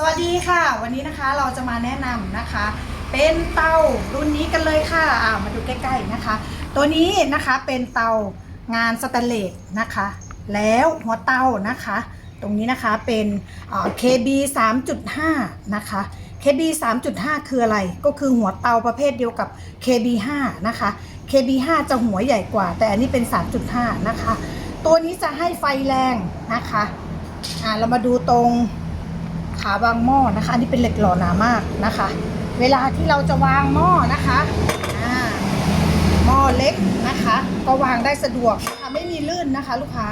สวัสดีค่ะ วันนี้นะคะเราจะมาแนะนำนะคะ เป็นเตารุ่นนี้กันเลยค่ะอ่ามาดูใกล้ๆนะคะ ตัวนี้นะคะเป็นเตางานสแตนเลสนะคะ แล้วหัวเตานะคะ ตรงนี้นะคะเป็นอ่า KB 3.5 นะคะ KB 3.5 คืออะไรก็คือหัวเตาประเภทเดียวกับ KB 5นะคะ KB 5จะหัวใหญ่กว่า แต่อันนี้เป็น 3.5 นะคะ ตัวนี้จะให้ไฟแรงนะคะอ่าเรามาดูตรง ขาวางหม้อนะคะ อันนี้เป็นเหล็กหล่อหนามากนะคะ เวลาที่เราจะวางหม้อนะคะหม้อเล็กนะคะ ก็วางได้สะดวกนะคะไม่มีลื่นนะคะ ลูกค้า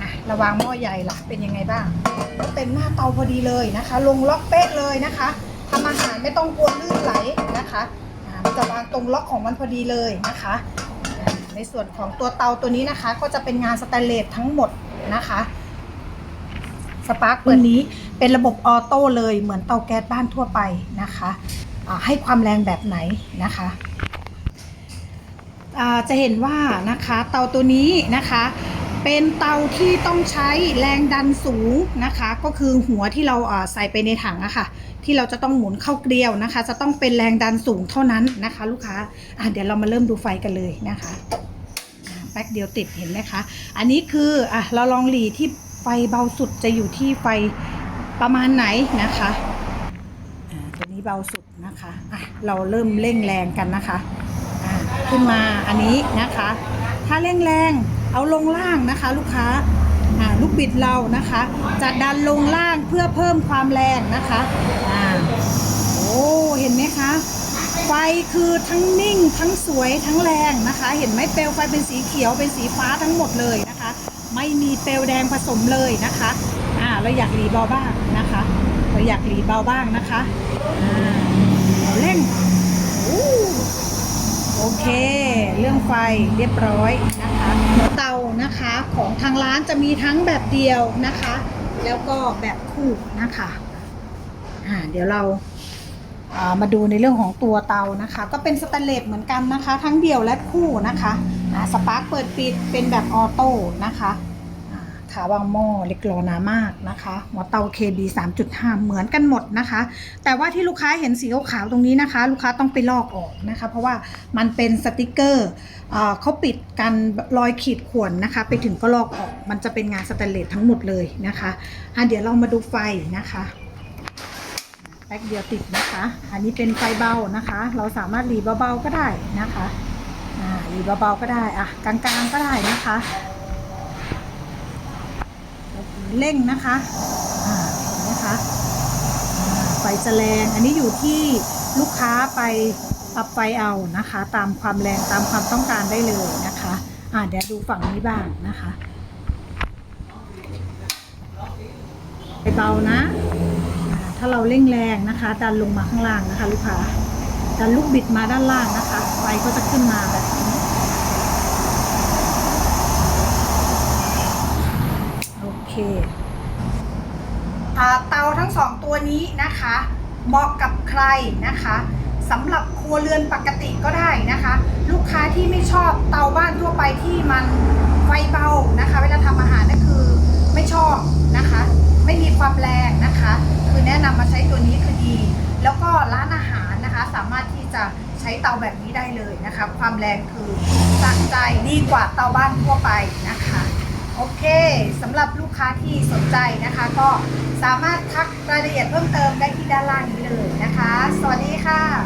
อะเราวางหม้อใหญ่ล่ะเป็นยังไงบ้างก็เต็มหน้าเตาพอดีเลยนะคะ ลงล็อกเป๊ะเลยนะคะทำอาหารไม่ต้องกลัวลื่นไหลนะคะมันจะวางตรงล็อกของมันพอดีเลยนะคะ ในส่วนของตัวเตาตัวนี้นะคะ ก็จะเป็นงานสแตนเลสทั้งหมดนะคะ สปาร์กตัวนี้เป็นระบบออโต้เลยเหมือนเตาแก๊สบ้านทั่วไปนะคะอ่าให้ความแรงแบบไหนนะคะอ่าจะเห็นว่านะคะเตาตัวนี้นะคะเป็นเตาที่ต้องใช้แรงดันสูงนะคะ ก็คือหัวที่เราอ่าใส่ไปในถังอะค่ะ ที่เราจะต้องหมุนเข้าเกลียวนะคะ จะต้องเป็นแรงดันสูงเท่านั้นนะคะ ลูกค้าอะเดี๋ยวเรามาเริ่มดูไฟกันเลยนะคะอ่าแป๊กเดียวติดเห็นไหมคะ อันนี้คืออะเราลองหลีที่ ไฟเบาสุดจะอยู่ที่ไฟประมาณไหนนะคะอ่าตัวนี้เบาสุดนะคะอะเราเริ่มเร่งแรงกันนะคะอ่าขึ้นมาอันนี้นะคะ ถ้าเร่งแรงเอาลงล่างนะคะ ลูกค้าอ่าลูกบิดเรานะคะ จะดันลงล่างเพื่อเพิ่มความแรงนะคะอ่าโอ้เห็นไหมคะไฟคือทั้งนิ่งทั้งสวยทั้งแรงนะคะ เห็นไหมเปลวไฟเป็นสีเขียวเป็นสีฟ้าทั้งหมดเลยนะคะ ไม่มีเปลแดงผสมเลยนะคะอ่าเราอยากหลีเบาบ้างนะคะ เราอยากหลีเบาบ้างนะคะอ่าเราเร่งโอเค เรื่องไฟเรียบร้อยนะคะหัวเตานะคะของทางร้านจะมีทั้งแบบเดียวนะคะ แล้วก็แบบคู่นะคะอ่าเดี๋ยวเราอ่ามาดูในเรื่องของตัวเตานะคะ ก็เป็นสแตนเลสเหมือนกันนะคะ ทั้งเดี่ยวและคู่นะคะ สปาร์กเปิดปิดเป็นแบบออโต้นะคะอ่าขาวางหม้อเล็กโลนามากนะคะหัวเตา KB 3.5 เหมือนกันหมดนะคะ แต่ว่าที่ลูกค้าเห็นสีขาวตรงนี้นะคะ ลูกค้าต้องไปลอกออกนะคะ เพราะว่ามันเป็นสติกเกอร์อ่าเขาปิดกันรอยขีดข่วนนะคะ ไปถึงก็ลอกออก มันจะเป็นงานสแตนเลสทั้งหมดเลยนะคะอะเดี๋ยวเรามาดูไฟนะคะแป๊กเดียวติดนะคะ อันนี้เป็นไฟเบานะคะ เราสามารถหลีเบาๆก็ได้นะคะ อ่าหลีเบาๆก็ได้อะกลางๆก็ได้นะคะเร่งนะคะเห็นไหมคะไฟจะแรงอันนี้อยู่ที่ลูกค้าไปปรับไฟเอานะคะ ตามความแรงตามความต้องการได้เลยนะคะอ่าเดี๋ยวดูฝั่งนี้บ้างนะคะไฟเบานะ ถ้าเราเร่งแรงนะคะ ดันลงมาข้างล่างนะคะ ลูกค้าดันลูกบิดมาด้านล่างนะคะ ไฟก็จะขึ้นมาแบบนี้ โอเคอ่า เตาทั้งสองตัวนี้นะคะเหมาะกับใครนะคะสำหรับครัวเรือนปกติก็ได้นะคะ ลูกค้าที่ไม่ชอบเตาบ้านทั่วไปที่มันไฟเบานะคะ เวลาทำอาหารนั่นคือไม่ชอบนะคะ ไม่มีความแรงนะคะ คือแนะนำมาใช้ตัวนี้คือดี แล้วก็ร้านอาหารนะคะ สามารถที่จะใช้เตาแบบนี้ได้เลยนะคะ ความแรงคือสะใจดีกว่าเตาบ้านทั่วไปนะคะ โอเคสำหรับลูกค้าที่สนใจนะคะ ก็สามารถทักรายละเอียดเพิ่มเติมได้ที่ด้านล่างนี้เลยนะคะ สวัสดีค่ะ